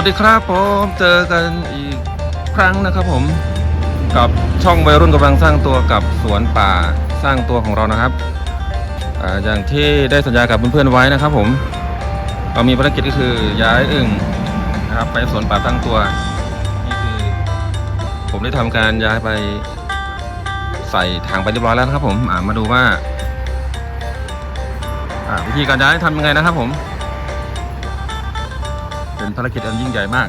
สวัสดีครับผมเจอกันอีกครั้งนะครับผมกับช่องวัยรุ่นกำลังสร้างตัวกับสวนป่าสร้างตัวของเรานะครับอาอย่างที่ได้สัญญากับเพื่อนๆไว้นะครับผมเรามีภารกิจก็คือย้ายอึ่งนะครับไปสวนป่าสร้างตัวนี่คือผมได้ทำการย้ายไปใส่ถังไปเรียบร้อยแล้วนะครับผมมาดูว่าอ่าวิธีการย้ายทำยังไงนะครับผม เป็นภารกิจอันยิ่งใหญ่มาก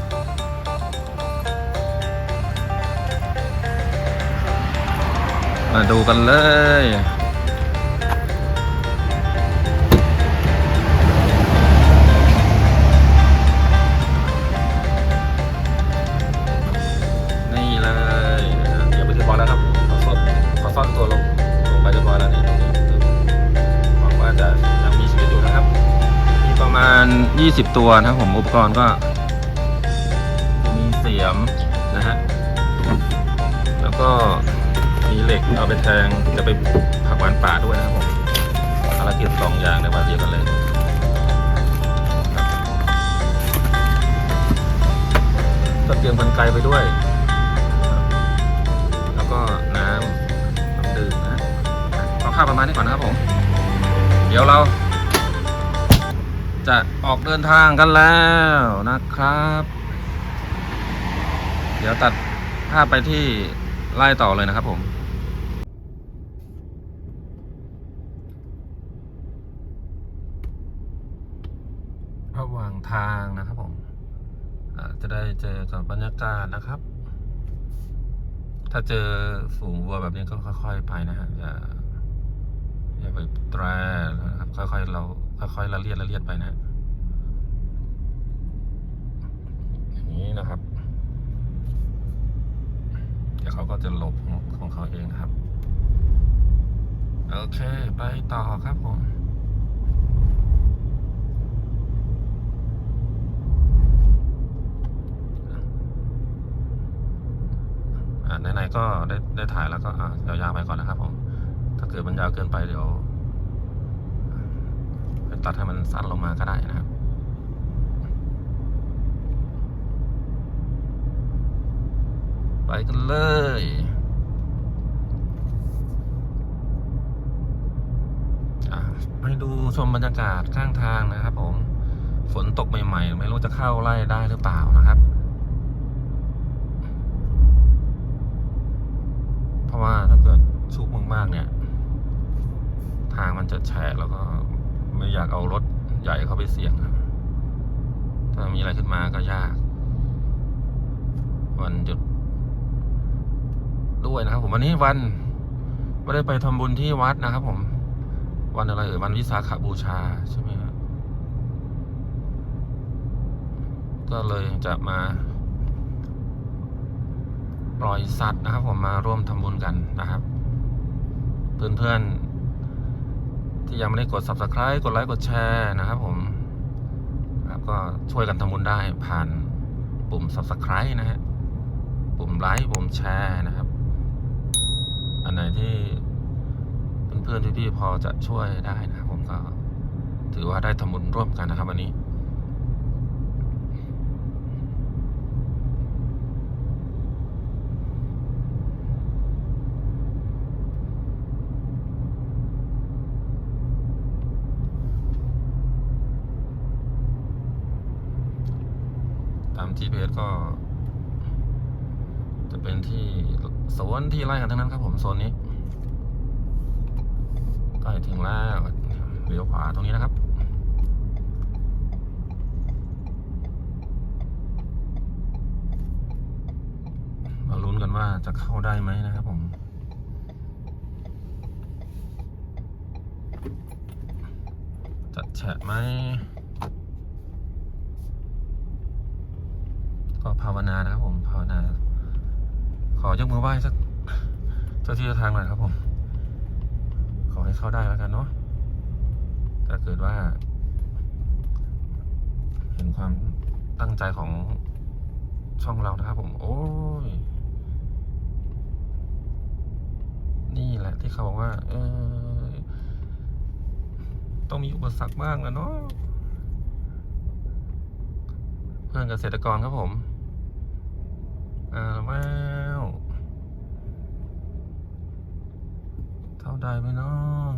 มาดูกันเลย 20 ตัวนะครับผมอุปกรณ์ก็ มีเสียมนะฮะแล้วก็มีเหล็กเอาไปแทงจะไปผักหวานป่าด้วยนะครับผมภารกิจสองอย่างในวันเดียวกันเลยครับก็เตรียมกันไกลไปด้วย แล้วก็น้ำน้ำดื่มนะก็ข้าวประมาณนี้ก่อนนะครับผม เดี๋ยวเรา จะออกเดินทางกันแล้วนะครับ เดี๋ยวตัดภาพไปที่ไล่ต่อเลยนะครับผมระหว่างทางนะครับผมจะได้เจอกับบรรยากาศนะครับ ถ้าเจอฝูงวัวแบบนี้ก็ค่อย ๆ ไปนะฮะอย่าอย่าไปแตรนะครับ ค่อย ๆ เรา ค่อยๆละเลียดละเลียดไปนะอย่างนี้นะครับ เดี๋ยวเขาก็จะหลบของของเขาเองนะครับ โอเค ไปต่อครับผมอ่าไหนๆก็ได้ได้ถ่ายแล้วก็อะยาวๆไปก่อนนะครับผม ถ้าเกิดมันยาวเกินไปเดี๋ยว ตัดให้มันสั้นลงมาก็ได้นะครับไปกันเลยไปดูชมบรรยากาศข้างทางนะครับ ผม ฝนตกใหม่ๆ ไม่รู้จะเข้าไล่ได้หรือเปล่านะครับ เพราะว่าถ้าเกิดชุกมากๆเนี่ย ทางมันจะแฉะแล้วก็ ไม่อยากเอารถใหญ่เข้าไปเสี่ยงครับ ถ้ามีอะไรขึ้นมาก็ยาก วันหยุด ด้วยนะครับ ผมวันนี้วันไม่ได้ไปทำบุญที่วัดนะครับ ผม วันอะไรเอ่ยวันวิสาขบูชาใช่ไหมครับก็เลยจะมาปล่อยสัตว์นะครับ ผมมาร่วมทำบุญกันนะครับ เพื่อนๆ ที่ยังไม่ได้กด subscribe กดไลค์กดแชร์นะครับผมนะครับก็ช่วยกันทำบุญได้ผ่านปุ่ม subscribe นะฮะปุ่มไลค์ปุ่มแชร์นะครับ อันไหนที่เพื่อนๆพี่ๆพอจะช่วยได้นะครับผมก็ถือว่าได้ทำบุญร่วมกันนะครับวันนี้ ตาม GPS ก็ จะเป็นที่สวนที่ไร่กันทั้งนั้นครับผมโซนนี้ใกล้ถึงแล้วเลี้ยวขวาตรงนี้นะครับมาลุ้นกันว่าจะเข้าได้ไหมนะครับผมจัดแฉะไหม ก็ภาวนานะครับผมภาวนา ขอยกมือไหว้สักเจ้าที่เจ้าทางหน่อยครับผม ขอให้เข้าได้แล้วกันเนาะถ้าเกิดว่า เห็นความตั้งใจของช่องเรานะครับผม โอ้ยนี่แหละที่เขาบอกว่า เออ ต้องมีอุปสรรคบ้างแล้วเนาะเพื่อนเกษตรกรครับผม อ่าว้าวเท่าใดไหมเนาะ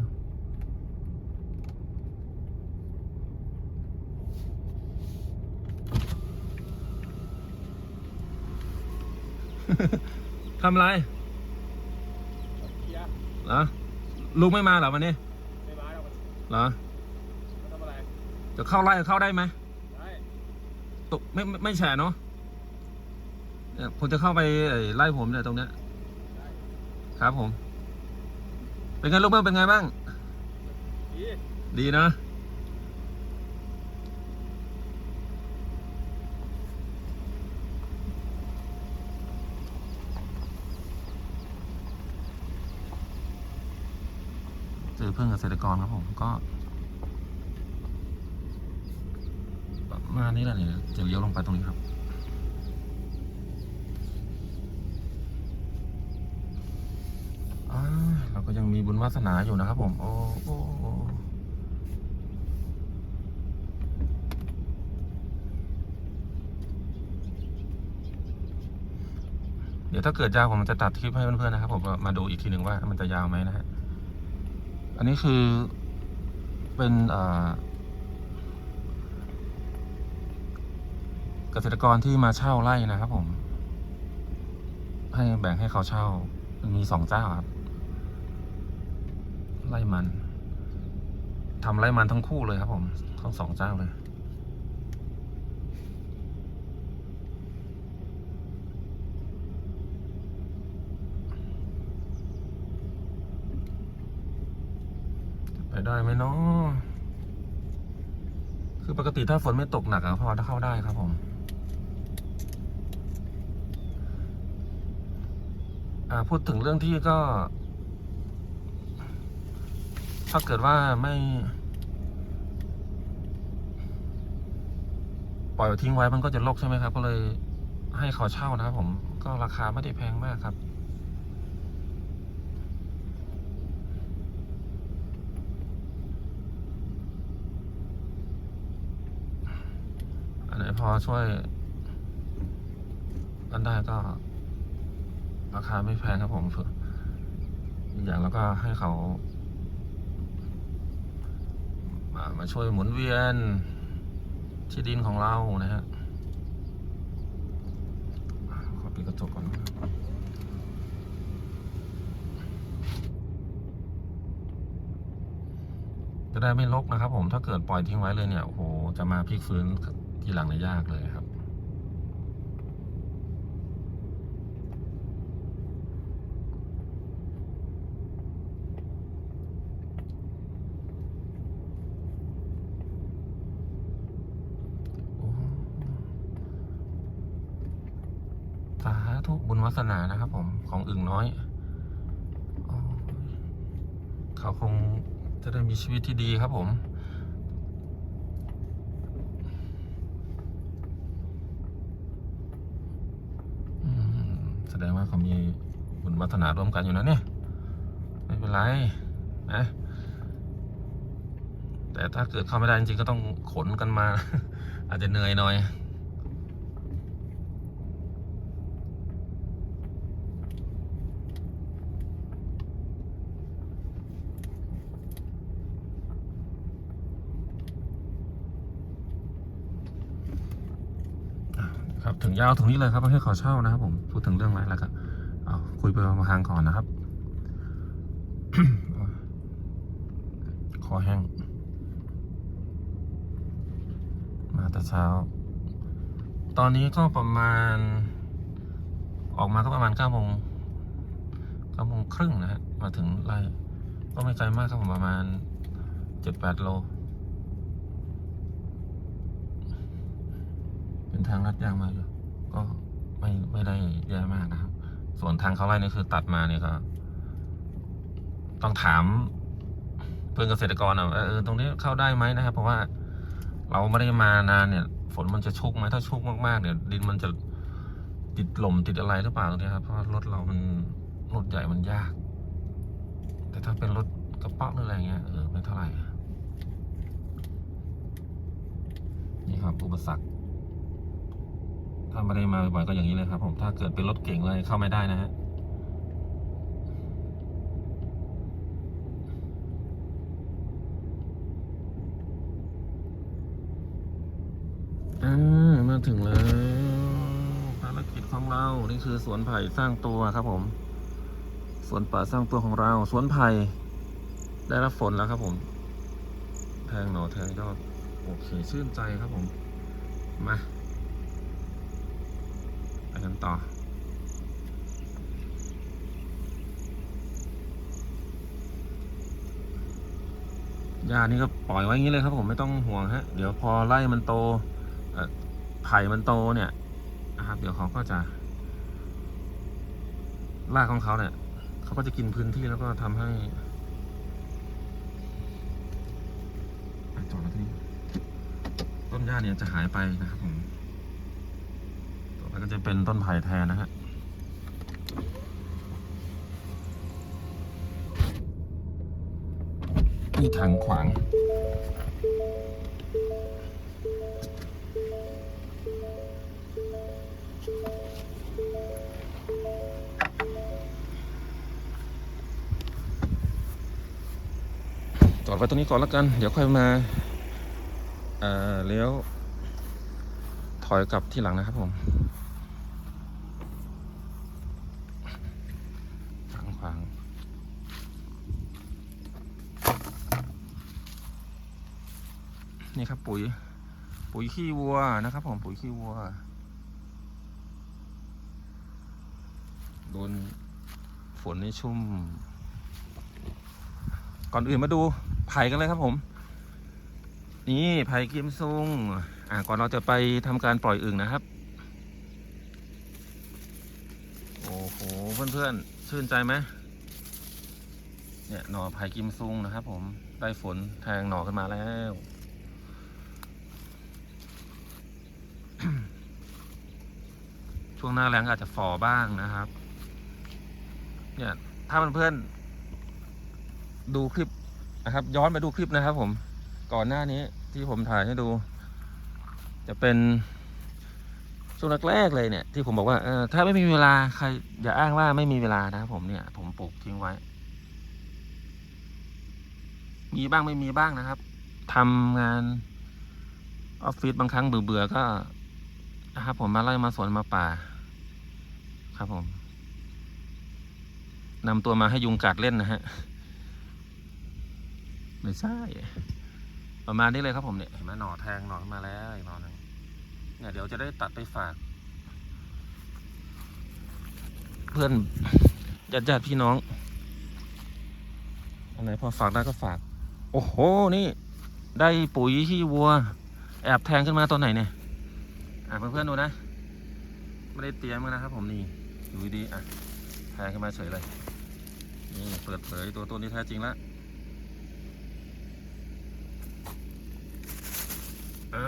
ทำอะไรเคลียร์เหรอลุงไม่มาเหรอวันนี้ไม่มาแล้วเหรอมันทำอะไรจะเข้าไล่เข้าได้ไหมได้ตกไม่ไม่ไม่แฉเนาะ เนี่ยผมจะเข้าไปไล่ผมเนี่ยตรงเนี้ยครับผม เป็นไงลูกเบิ้มเป็นไงบ้าง ดีดีนะเจอเพื่อนเกษตรกรครับผมก็ประมาณนี้แหละเนี่ยจะเลี้ยวลงไปตรงนี้ครับ อ่าเราก็ยังมี บุญวาสนาอยู่นะครับผม โอ้โอ้เดี๋ยวถ้าเกิดยาวผมจะตัดคลิปให้เพื่อนๆนะครับผมมาดูอีกทีหนึ่งว่ามันจะยาวไหมนะฮะ อันนี้คือเป็นเอ่อเกษตรกรที่มาเช่าไร่นะครับผม ให้แบ่งให้เขาเช่ามีสองเจ้าครับ ไร่มันทำไร่มันทั้งคู่เลยครับผมทั้งสองเจ้าเลยไปได้ไหมเนาะคือปกติถ้าฝนไม่ตกหนักอะพอจะเข้าได้ครับผม อ่าพูดถึงเรื่องที่ก็ ถ้าเกิดว่าไม่ ปล่อยทิ้งไว้มันก็จะรกใช่ไหมครับ ก็เลยให้เขาเช่านะครับผมก็ราคาไม่ได้แพงมากครับอันไหนพอช่วยกันได้ก็ ราคาไม่แพงครับผมอีกอย่างแล้วก็ให้เขา มาช่วยหมุนเวียนที่ดินของเรานะฮะขอปิดกระจกก่อนจะได้ไม่รกนะครับผมถ้าเกิดปล่อยทิ้งไว้เลยเนี่ยโอ้โหจะมาพลิกฟื้นทีหลังเนี่ยยากเลยครับ โอ้สาธุบุญวา สนานะครับผมของอึ่งน้อย เขาคงจะได้มีชีวิตที่ดีครับผมอืมแสดงว่าเขามีบุญวัฒนาร่วมกันอยู่นะเนี่ย ไม่เป็นไรนะแต่ถ้าเกิดเข้าไม่ได้จริงๆก็ต้องขนกันมา อาจจะเหนื่อยหน่อย ครับ ถึงยาวถึงนี้เลยครับให้ขอเช่านะครับ ผมพูดถึงเรื่องอะไรแล้วก็เอาคุยไปมาทางก่อนนะครับคอแห้งมาแต่เช้า ตอนนี้ก็ประมาณ ออกมาก็ประมาณเก้าโมงเก้าโมงครึ่งนะฮะมาถึงไร่ก็ไม่ไกลมากครับผมประมาณเจ็ดแปดโล เป็นทางลัดยางมาอยู่ ก็ไม่ไม่ได้แย่มากนะครับ ส่วนทางเขาไร่นี่คือตัดมาเนี่ยก็ต้องถามเพื่อนเกษตรกรอะว่าเออตรงนี้เข้าได้ไหมนะครับ เพราะว่าเราไม่ได้มานานเนี่ย ฝนมันจะชุกไหมถ้าชุกมากๆเนี่ย ดินมันจะติดหล่มติดอะไรหรือเปล่าตรงนี้ครับเพราะว่ารถเรามันรถใหญ่มันยาก แต่ถ้าเป็นรถกระเป๋าหรืออะไรเงี้ยเออไม่เท่าไหร่นี่ครับอุปสรรค ถ้าไม่ได้มาบ่อยๆก็อย่างนี้เลยครับ ผมถ้าเกิดเป็นรถเก่งเลยเข้าไม่ได้นะฮะอ่ามาถึงแล้วภารกิจของเรา นี่คือสวนไผ่สร้างตัวครับผม สวนป่าสร้างตัวของเรา สวนไผ่ได้รับฝนแล้วครับผม แทงหน่อแทงยอด โอเค ชื่นใจครับผม มา กันต่อหญ้านี่ก็ปล่อยไว้อย่างนี้เลยครับผมไม่ต้องห่วงฮะ เดี๋ยวพอไล่มันโตไผ่มันโตเนี่ยนะครับ เดี๋ยวเขาก็จะรากของเขาเนี่ยเขาก็จะกินพื้นที่แล้วก็ทำให้จอดแล้วทีนี้ต้นหญ้าเนี่ยจะหายไปนะครับผม ก็จะเป็นต้นไผ่แทนนะฮะนี่ทางขวางจอดไว้ตรงนี้ก่อนแล้วกัน เดี๋ยวค่อยมาเอ่อเลี้ยวถอยกลับที่หลังนะครับผมทางขวาง นี่ครับ ปุ๋ย ปุ๋ยขี้วัวนะครับ ผมปุ๋ยขี้วัว โดนฝนนี่ชุ่ม ก่อนอื่นมาดูไผ่กันเลยครับผม นี่ไผ่กิมซุงอ่าก่อนเราจะไปทำการปล่อยอึ่งนะครับ โอ้โหเพื่อนๆชื่นใจไหมเนี่ยหน่อไผ่กิมซุงนะครับ ผมได้ฝนแทงหน่อขึ้นมาแล้ว ช่วงหน้าแรงอาจจะฝ่อบ้างนะครับ เนี่ยถ้าเพื่อนๆดูคลิปนะครับ ย้อนไปดูคลิปนะครับ ผมก่อนหน้านี้ที่ผมถ่ายให้ดู จะเป็นช่วงแรกๆเลยเนี่ยที่ผมบอกว่าเออถ้าไม่มีเวลาใครอย่าอ้างว่าไม่มีเวลานะครับผมเนี่ย ผมปลูกทิ้งไว้ มีบ้างไม่มีบ้างนะครับทำงานออฟฟิศบางครั้งเบื่อๆก็นะครับผมมาไล่มาสวนมาป่า ครับผมนำตัวมาให้ยุงกัดเล่นนะฮะไม่ใช่ประมาณนี้เลยครับผมเนี่ยเห็นไหมหน่อแทงหน่อขึ้นมาแล้วอีกหน่อหนึ่งเนี่ยเดี๋ยวจะได้ตัดไปฝาก เพื่อนญาติญาติๆพี่น้องอันไหนพอฝากได้ก็ฝาก โอ้โหนี่ ได้ปุ๋ยที่วัว แอบแทงขึ้นมาตอนไหนเนี่ยอะเพื่อนๆดูนะไม่ได้เตรียมกันนะครับผมนี่ ดูดีอะแทงขึ้นมาเฉยเลยนี่เปิดเผยตัวตนที่แท้จริงแล้วอ่า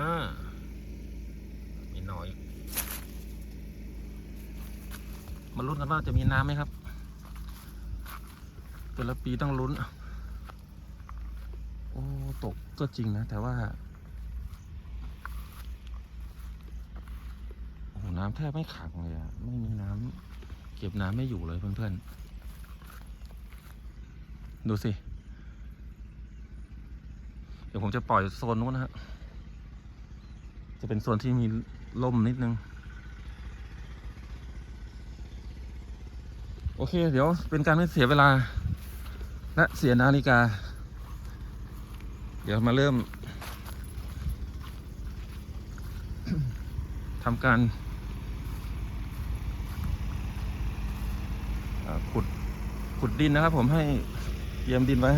มีหน่อยมาลุ้นกันว่าจะมีน้ำไหมครับ แต่ละปีต้องลุ้น โอ้ ตกก็จริงนะ แต่ว่า โอ้ น้ำแทบไม่ขังเลยอะไม่มีน้ำ ก็บน้ำไม่อยู่เลยเพื่อนๆ ดูสิ เดี๋ยวผมจะปล่อยโซนนู้นนะฮะ จะเป็นโซนที่มีล่มนิดนึง โอเค เดี๋ยวเป็นการไม่เสียเวลา และเสียนาฬิกา เดี๋ยวมาเริ่มทำการอ่าขุด ขุดดินนะครับ ผมให้เตรียมดินไว้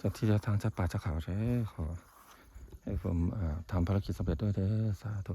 จากที่จะทางจะป่าจะเขาเด้อขอให้ผมทำภารกิจสำเร็จด้วยเด้อสาธุ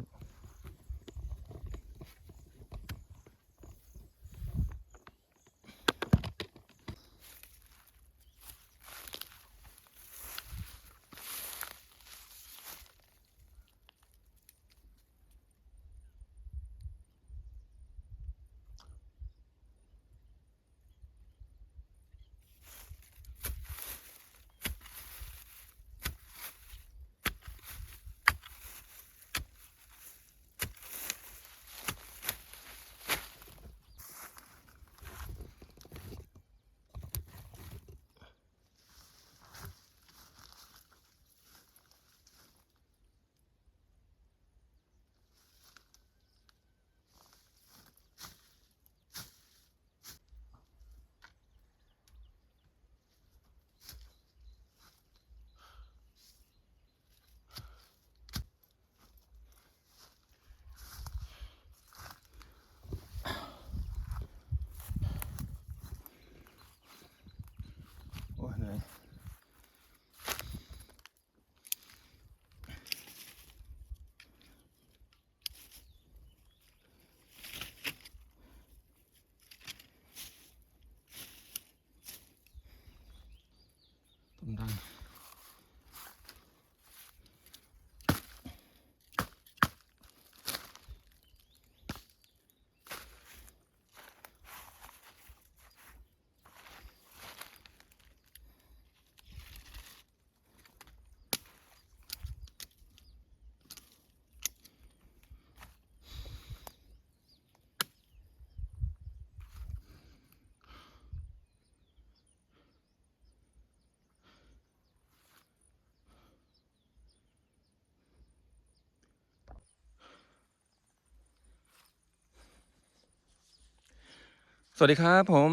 วัสดีครับผม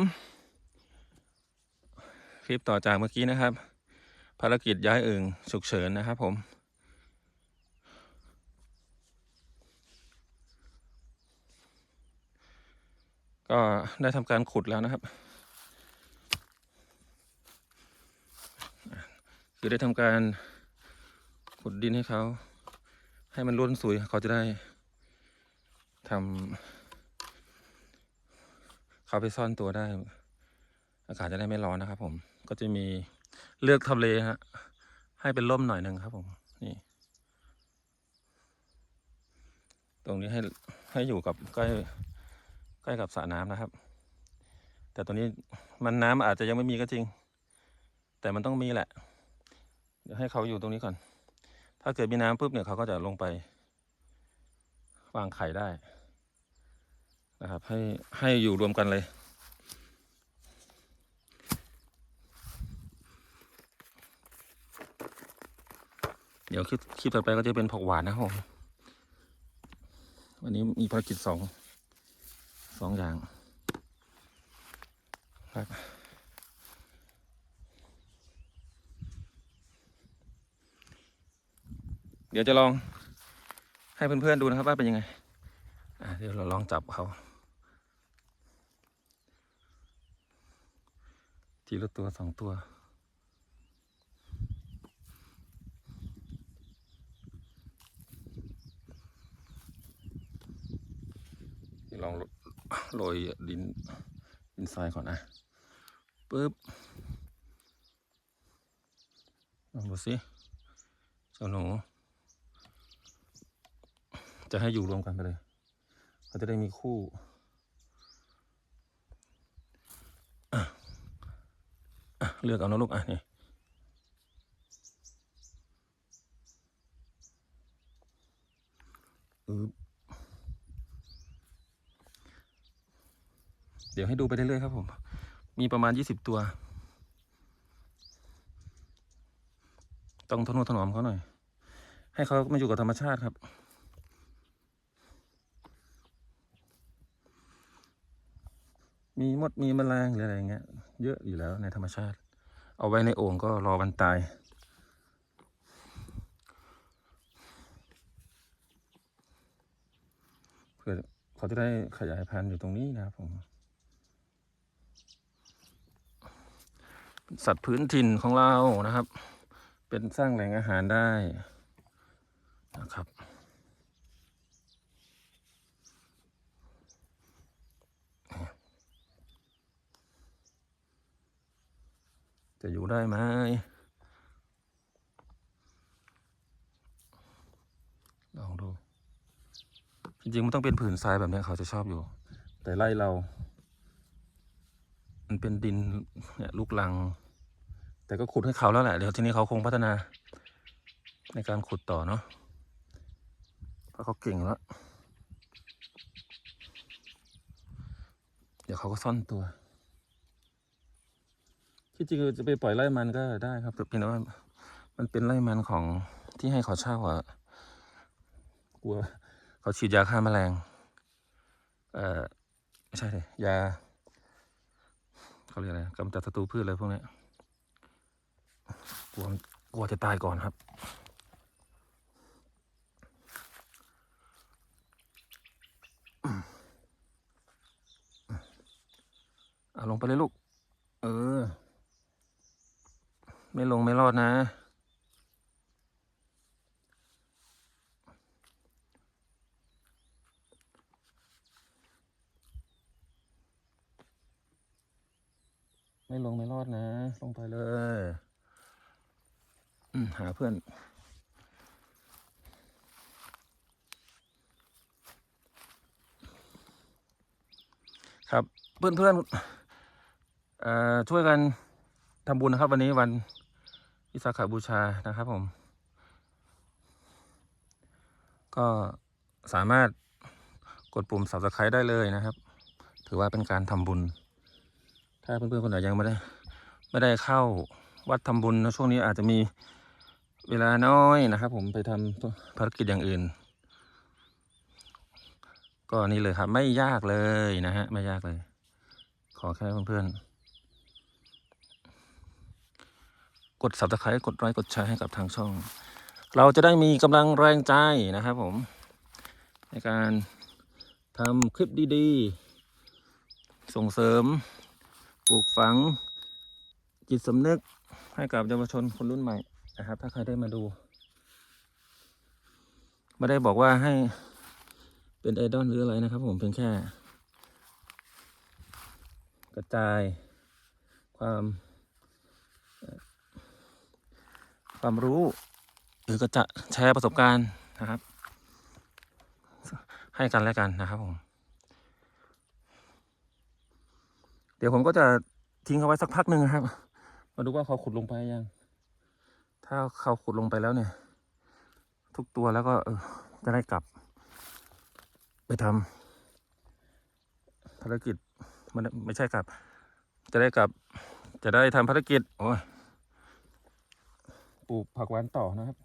คลิปต่อจากเมื่อกี้นะครับ ภารกิจย้ายอึ่งฉุกเฉินนะครับผม ก็ได้ทำการขุดแล้วนะครับ คือได้ทำการขุดดินให้เขา ให้มันร่วนสุยเขาจะได้ทำ เขาไปซ่อนตัวได้ อากาศจะได้ไม่ร้อนนะครับผม ก็จะมีเลือกทำเลฮะ ให้เป็นร่มหน่อยหนึ่งครับผม นี่ ตรงนี้ให้ให้อยู่กับใกล้ใกล้กับสระน้ำนะครับ แต่ตัวนี้มันน้ำอาจจะยังไม่มีก็จริง แต่มันต้องมีแหละ เดี๋ยวให้เขาอยู่ตรงนี้ก่อน ถ้าเกิดมีน้ำปุ๊บเนี่ยเขาก็จะลงไปวางไข่ได้ นะครับ ให้ให้อยู่รวมกันเลยเดี๋ยวคลิปคลิปต่อไปก็จะเป็นผักหวานนะครับวันนี้มีภารกิจสองสองอย่างครับเดี๋ยวจะลองให้เพื่อนๆดูนะครับว่าเป็นยังไงเดี๋ยวเราลองจับเขา ทีละตัวสองตัว ลองโรโรยดินดินทรายก่อนนะปึ๊บลองดูสิเจ้าหนู จะให้อยู่รวมกันไปเลย เขาจะได้มีคู่อะอะ เลือกเอานะลูกอะนี่อึ๊บเดี๋ยวให้ดูไปเรื่อยๆครับผม มีประมาณยี่สิบตัว ต้องทนุถนอมเขาหน่อย ให้เขามาอยู่กับธรรมชาติครับมีมดมีแมลงหรืออะไรอย่างเงี้ย เยอะอยู่แล้วในธรรมชาติ เอาไว้ในโอ่งก็รอวันตาย เพื่อเขาจะได้ขยายพันธุ์อยู่ตรงนี้นะครับผม สัตว์พื้นถิ่นของเรานะครับ เป็นสร้างแหล่งอาหารได้นะครับ จะอยู่ได้ไหมลองดู จริงๆมันต้องเป็นผืนทรายแบบนี้เขาจะชอบอยู่ แต่ไล่เรา มันเป็นดินเนี่ยลูกลัง แต่ก็ขุดให้เขาแล้วแหละ เดี๋ยวทีนี้เขาคงพัฒนา ในการขุดต่อเนาะเพราะเขาเก่งแล้วเดี๋ยวเขาก็ซ่อนตัว ที่จริงจะไปปล่อยไล่มันก็ได้ครับแต่เพียงแต่ว่ามันเป็นไล่มันของที่ให้เขาเช่าอะกลัวเขาฉีดยาฆ่าแมลง เอ่อไม่ใช่เลยยาเขาเรียกอะไรกำจัดศัตรูพืชอะไรพวกนี้กลัวกลัวจะตายก่อนครับเอาลงไปเลยลูก เออ ไม่ลงไม่รอดนะไม่ลงไม่รอดนะ ลงไปเลยหาเพื่อน ครับเพื่อนเพื่อนช่วยกันทำบุญนะครับ วันนี้วัน วิสาขบูชานะครับผม ก็สามารถกดปุ่ม subscribe ได้เลยนะครับ ถือว่าเป็นการทำบุญ ถ้าเพื่อนๆคนไหนยังไม่ได้ ไม่ได้เข้าวัดทำบุญนะช่วงนี้อาจจะมีเวลาน้อยนะครับ ผมไปทำภารกิจอย่างอื่น ก็นี่เลยครับ ไม่ยากเลยนะฮะ ไม่ยากเลย ขอแค่เพื่อนๆ กด subscribe กดไลค์กดแชร์ให้กับทางช่อง เราจะได้มีกำลังแรงใจนะครับผม ในการทำคลิปดีๆ ส่งเสริมปลูกฝังจิตสำนึกให้กับเยาวชนคนรุ่นใหม่นะครับ ถ้าใครได้มาดูไม่ได้บอกว่าให้เป็นไอดอลหรืออะไรนะครับ ผมเพียงแค่ กระจายความเอ่อ ความรู้ หรือก็จะแชร์ประสบการณ์นะครับ ให้กันและกันนะครับผมเดี๋ยวผมก็จะทิ้งเขาไว้สักพักหนึ่งนะครับ มาดูว่าเขาขุดลงไปยัง ถ้าเขาขุดลงไปแล้วเนี่ย ทุกตัวแล้วก็เออจะได้กลับ ไปทำภารกิจมันไม่ใช่กลับ จะได้กลับ จะได้ทำภารกิจ โอ้ย ปลูกผักหวานต่อนะครับ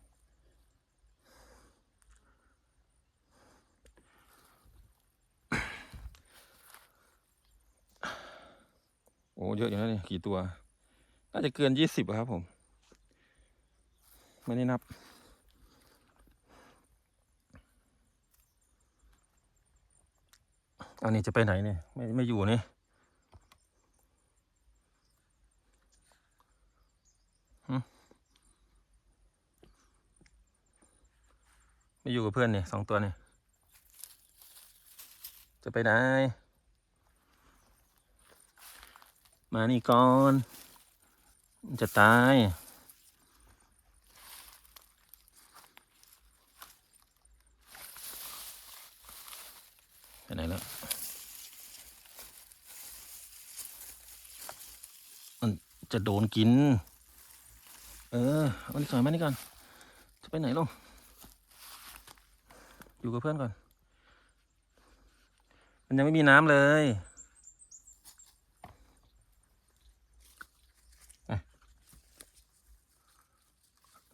โอ้เยอะอยู่นะเนี่ยกี่ตัว น่าจะเกินยี่สิบครับผม ไม่ได้นับอันนี้จะไปไหนเนี่ย ไม่ไม่อยู่เนี่หึ ไม่อยู่กับเพื่อนเนี่ยสองตัวเนี่ยจะไปไหน มานี่ก่อน จะตาย ไปไหนแล้วมันจะโดนกิน เออ เอานี่ก่อนมานี่ก่อน จะไปไหนลง อยู่กับเพื่อนก่อน มันยังไม่มีน้ำเลย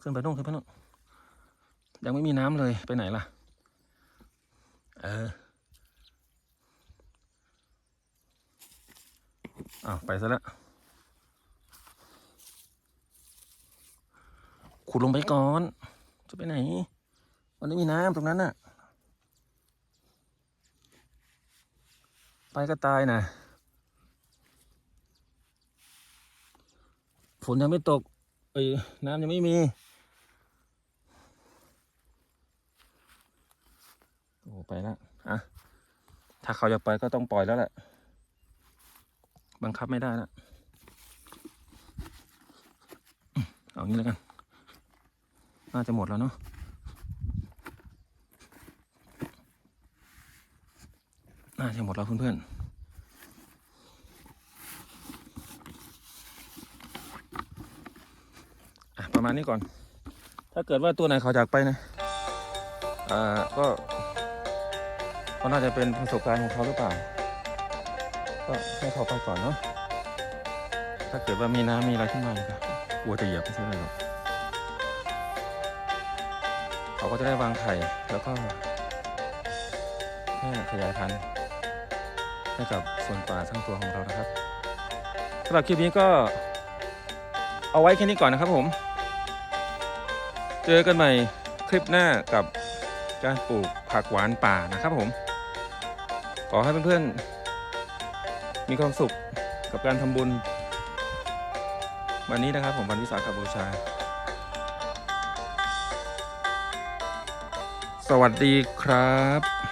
ขึ้นไปนู่นขึ้นไปนู่นยังไม่มีน้ำเลยไปไหนล่ะ เอออ้าวไปซะแล้วขุดลงไปก่อน จะไปไหน มันไม่มีน้ำตรงนั้นน่ะ ไปก็ตายนะฝนยังไม่ตกเอ้ยน้ำยังไม่มี โอ้ไปแล้วอะ ถ้าเขาจะไปก็ต้องปล่อยแล้วแหละ บังคับไม่ได้แล้วเอางี้แล้วกัน น่าจะหมดแล้วเนาะ น่าจะหมดแล้วเพื่อนๆประมาณนี้ก่อน ถ้าเกิดว่าตัวไหนเขาจากไปนะ อ่า ก็ ก็น่าจะเป็นประสบการณ์ของเขาหรือเปล่า ก็ให้เขาไปก่อนเนาะ ถ้าเกิดว่ามีน้ำมีอะไรขึ้นมาก็กลัวจะเหยียบไม่ใช่เลยหรอก เขาก็จะได้วางไข่แล้วก็แค่ขยายพันธุ์ ให้กับส่วนป่าทั้งตัวของเรานะครับสำหรับคลิปนี้ก็เอาไว้แค่นี้ก่อนนะครับผม เจอกันใหม่คลิปหน้ากับการปลูกผักหวานป่านะครับผม ขอให้เพื่อนๆ มีความสุขกับการทำบุญ วันนี้นะครับผมวันวิสาขบูชา สวัสดีครับ